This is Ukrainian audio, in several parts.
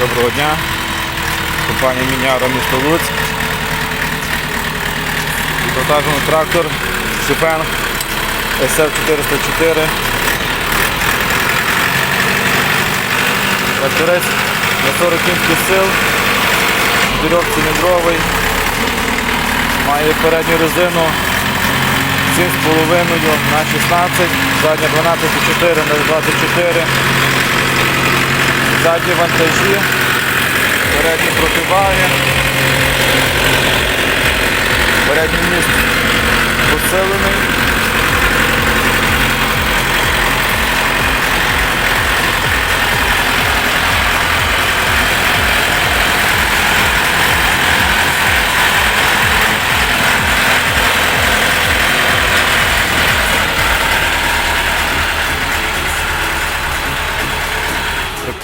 Доброго дня. Компанія Міняра місто Луцьк. Відвантажений трактор Шипенг SF404. Тракторець на 40 кінських сил. Чотирьохциліндровий. Має передню резину 7,5 на 16, задня 12,4 на 24. Задні вантажі, передні противаги, передній міст посилений.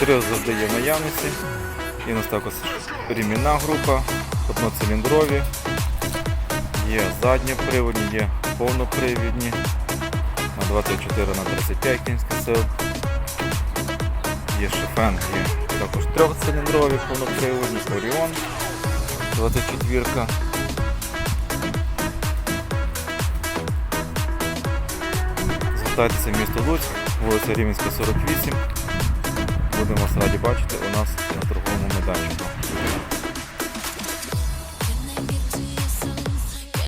Тракторів завжди є в наявності. Є у нас також ремінна група, одноциліндрові, є задньоприводні, є повнопривідні на 24 на 35 кінських сил. Є шифен, є також трьохциліндрові повноприводні, Оріон 24. Звертайтеся в місто Луцьк, вулиця Рівненська, 48. Будемо вас раді бачити у нас на торговому майданчику.